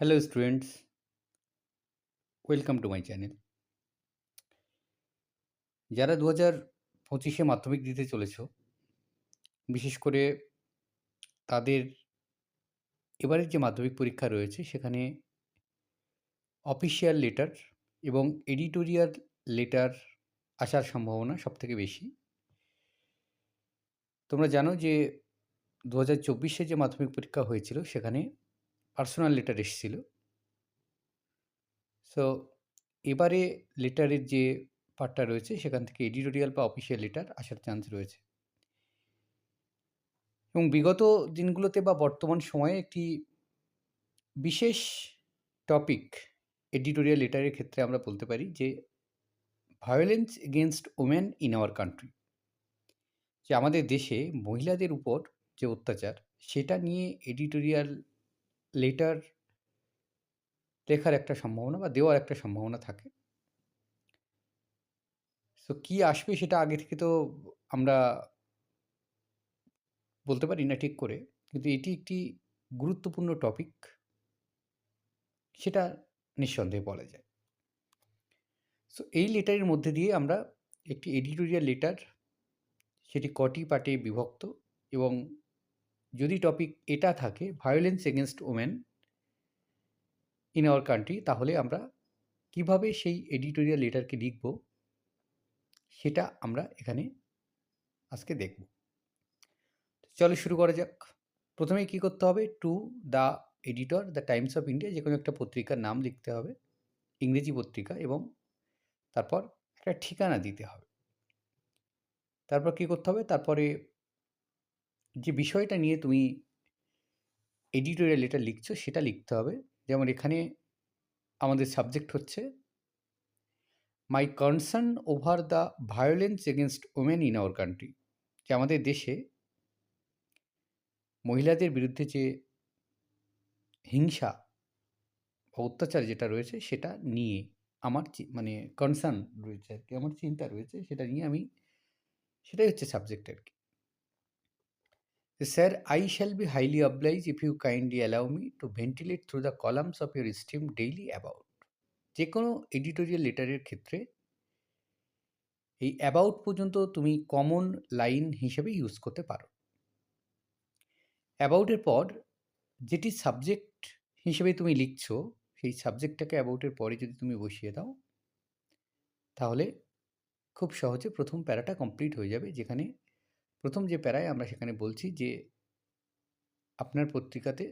Hello students welcome to my channel যারা দু হাজার পঁচিশে মাধ্যমিক দিতে চলেছ, বিশেষ করে তাদের এবারের যে মাধ্যমিক পরীক্ষা রয়েছে, সেখানে অফিসিয়াল লেটার এবং এডিটোরিয়াল লেটার আসার সম্ভাবনা সবথেকে বেশি। তোমরা জানো যে দু হাজার চব্বিশে যে মাধ্যমিক পরীক্ষা হয়েছিল, সেখানে পার্সোনাল লেটার এসেছিল। সো এবারে লেটারের যে পার্টটা রয়েছে, সেখান থেকে এডিটোরিয়াল বা অফিসিয়াল লেটার আসার চান্স রয়েছে। এবং বিগত দিনগুলোতে বা বর্তমান সময়ে একটি বিশেষ টপিক এডিটোরিয়াল লেটারের ক্ষেত্রে আমরা বলতে পারি যে violence against women in our country যে আমাদের দেশে মহিলাদের উপর যে অত্যাচার, সেটা নিয়ে এডিটোরিয়াল লেটার লেখার একটা সম্ভাবনা বা দেওয়ার একটা সম্ভাবনা থাকে। সো কী আসবে সেটা আগে থেকে তো আমরা বলতে পারি না ঠিক করে। কিন্তু এটি একটি গুরুত্বপূর্ণ টপিক সেটা নিঃসন্দেহে বলা যায়। সো এই লেটারের মধ্যে দিয়ে আমরা একটি এডিটোরিয়াল লেটার সেটি কটি পার্টে বিভক্ত এবং যদি টপিক এটা থাকে violence against women in our country তাহলে আমরা কীভাবে সেই এডিটোরিয়াল লেটারকে লিখব, সেটা আমরা এখানে আজকে দেখব। চলো শুরু করা যাক। প্রথমে কি করতে হবে? To the editor the Times of India যে কোনো একটা পত্রিকার নাম লিখতে হবে, ইংরেজি পত্রিকা, এবং তারপর একটা ঠিকানা দিতে হবে। তারপর কি করতে হবে? তারপরে যে বিষয়টা নিয়ে তুমি এডিটোরিয়াল লেটার লিখছো, সেটা লিখতে হবে। যেমন এখানে আমাদের সাবজেক্ট হচ্ছে my concern over the violence against women in our country যে আমাদের দেশে মহিলাদের বিরুদ্ধে যে হিংসা বা অত্যাচার যেটা রয়েছে, সেটা নিয়ে আমার মানে কনসার্ন রয়েছে আর কি আমার চিন্তা রয়েছে, সেটা নিয়ে আমি, সেটাই হচ্ছে সাবজেক্ট আর কি Sir, I shall be highly obliged if you kindly allow me to ventilate through the columns of your esteemed daily about. যে কোনো এডিটোরিয়াল লেটারের ক্ষেত্রে এই অ্যাবাউট পর্যন্ত তুমি কমন লাইন হিসেবে ইউজ করতে পারো অ্যাবাউটের পর যেটি সাবজেক্ট হিসেবে তুমি লিখছো সেই সাবজেক্টটাকে অ্যাবাউটের পরে যদি তুমি বসিয়ে দাও তাহলে খুব সহজে প্রথম প্যারাটা কমপ্লিট হয়ে যাবে যেখানে প্রথম যে প্যারায় আমরা সেখানে বলছি যে, আপনার পত্রিকাতে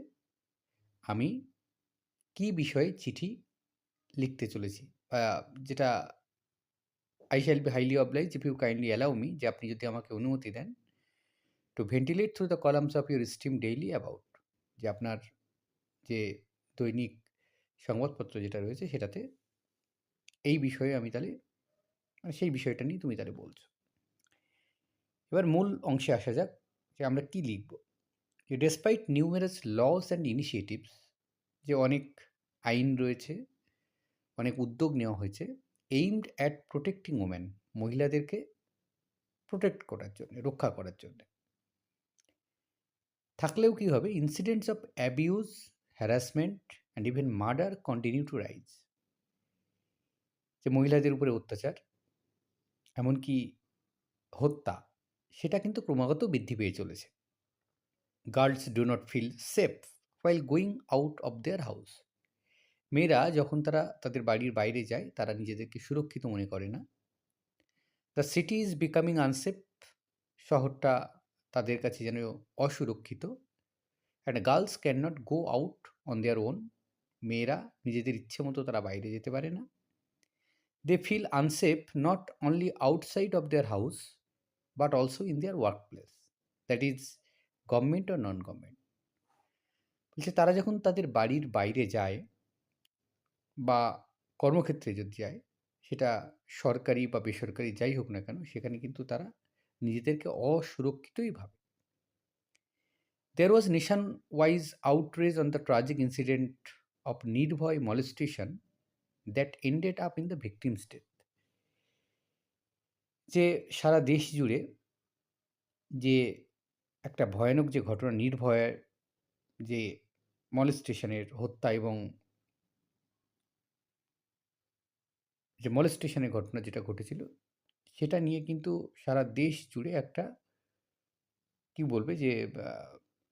আমি কি বিষয়ে চিঠি লিখতে চলেছি। যেটা I shall be highly oblige if you kindly allow me যে আপনি যদি আমাকে অনুমতি দেন to ventilate through the columns of your esteemed daily about যে আপনার যে দৈনিক সংবাদপত্র যেটা রয়েছে সেটাতে এই বিষয়ে আমি তাহলে মানে সেই বিষয়টা নিয়ে তুমি তাহলে বলছো। এবার মূল অংশে আসা যাক যে আমরা কি লিখব। যে despite numerous laws and initiatives যে অনেক আইন রয়েছে, অনেক উদ্যোগ নেওয়া হয়েছে এইমড অ্যাট প্রোটেক্টিং ওমেন মহিলাদেরকে প্রোটেক্ট করার জন্য, রক্ষা করার জন্য। থাকলেও কী হবে? Incidents of abuse harassment and even murder continue to rise যে মহিলাদের উপরে অত্যাচার, এমনকি হত্যা সেটা কিন্তু ক্রমাগত বৃদ্ধি পেয়ে চলেছে। Girls do not feel safe while going out of their house. মেয়েরা যখন তারা তাদের বাড়ির বাইরে যায়, তারা নিজেদেরকে সুরক্ষিত মনে করে না। The city is becoming unsafe, শহরটা তাদের কাছে যেন অসুরক্ষিত। And girls can not go out on their own. মেয়েরা নিজেদের ইচ্ছে মতো তারা বাইরে যেতে পারে না। They feel unsafe not only outside of their house but also in their workplace, that is government or non government বলছে তারা যখন তাদের বাড়ির বাইরে যায় বা কর্মক্ষেত্রে যদি যায়, সেটা সরকারি বা বেসরকারি যাই হোক না কেন, সেখানে কিন্তু তারা নিজেদেরকে অসুরক্ষিতই ভাবে। There was nation wise outrage on the tragic incident of Nirbhaya molestation that ended up in the victim state যে সারা দেশ জুড়ে যে একটা ভয়ানক যে ঘটনা নির্ভয়ের যে মলেস্টেশনের হত্যা এবং যে মলেস্টেশনের ঘটনা যেটা ঘটেছিল, সেটা নিয়ে কিন্তু সারা দেশ জুড়ে একটা কি বলবে যে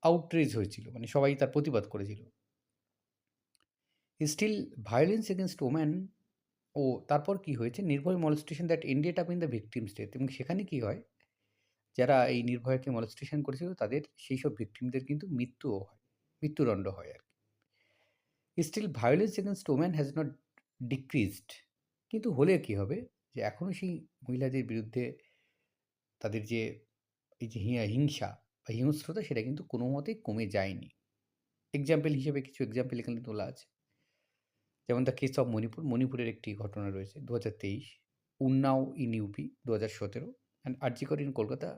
আউটরেজ হয়েছিল। মানে সবাই তার প্রতিবাদ করেছিল। স্টিল ভায়োলেন্স এগেনস্ট ওম্যান ও তারপর কি হয়েছে? Nirbhaya molestation that ended up in the victims death এবং সেখানে কি হয়? যারা এই নির্ভয়াকে মলস্টেশন করেছিল তাদের সেই সব ভিকটিমদের কিন্তু মৃত্যুও হয়, মৃত্যুদণ্ড হয় আর কি। Still violence against woman has not decreased কিন্তু হলে কি হবে? যে এখনও সেই মহিলাদের বিরুদ্ধে তাদের যে এই যে হিংসা বা হিংস্রতা সেটা কিন্তু কোনো মতেই কমে যায়নি। এক্সাম্পল হিসেবে কিছু এক্সাম্পল এখানে তোলা আছে। যেমন দ্য কেস অফ মণিপুর, মণিপুরের একটি ঘটনা রয়েছে দু হাজার তেইশ, উন্নাও ইন ইউপি দু হাজার সতেরো and RG Kar in Kolkata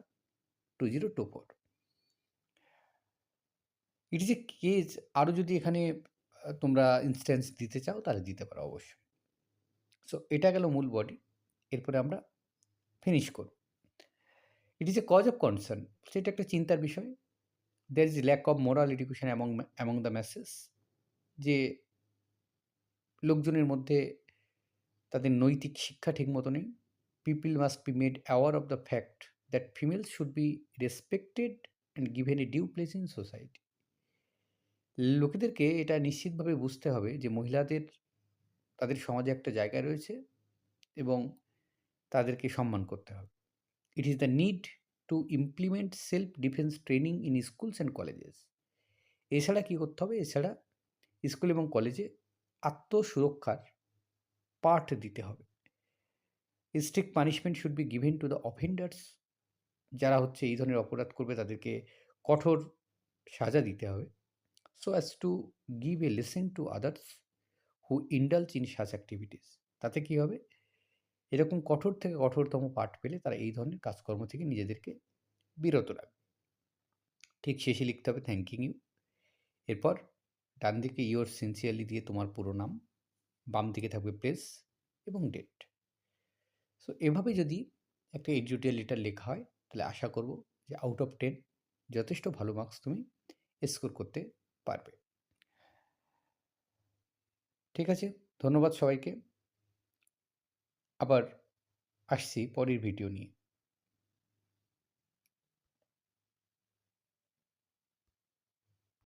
two zero two four. It is a case আরও যদি এখানে তোমরা ইনস্ট্যান্স দিতে চাও, তাহলে দিতে পারো অবশ্যই। সো এটা গেল মূল বডি এরপরে আমরা ফিনিশ করব। It is a cause of concern সেটা একটা চিন্তার বিষয়। There is lack of moral education among among the masses যে লোকজনের মধ্যে তাদের নৈতিক শিক্ষা ঠিক মতো নেই। People must be made aware of the fact that females should be respected and given a due place in society লোকেদেরকে এটা নিশ্চিতভাবে বুঝতে হবে যে মহিলাদের, তাদের সমাজে একটা জায়গা রয়েছে এবং তাদেরকে সম্মান করতে হবে। It is the need to implement self defence training in schools and colleges এছাড়া কী করতে হবে? এছাড়া স্কুল এবং কলেজে আত্মসুরক্ষার পাঠ দিতে হবে। Strict punishment should be given to the offenders যারা হচ্ছে এই ধরনের অপরাধ করবে তাদেরকে কঠোর সাজা দিতে হবে। So as to give a lesson to others who indulge in such activities তাতে কী হবে? এরকম কঠোর থেকে কঠোরতম পাঠ পেলে তারা এই ধরনের কাজকর্ম থেকে নিজেদেরকে বিরত রাখবে। ঠিক শেষে লিখতে হবে থ্যাংকিং ইউ এরপর ডান দিকে ইয়োর সিনসিয়ারলি দিয়ে তোমার পুরো নাম বাম দিকে থাকবে প্লেস এবং ডেট। সো এভাবে যদি একটা এডিটোরিয়াল লেটার লেখা হয়, তাহলে আশা করব যে আউট অফ টেন যথেষ্ট ভালো মার্কস তুমি স্কোর করতে পারবে। ঠিক আছে, ধন্যবাদ সবাইকে। আবার আসছি পরের ভিডিও নিয়ে।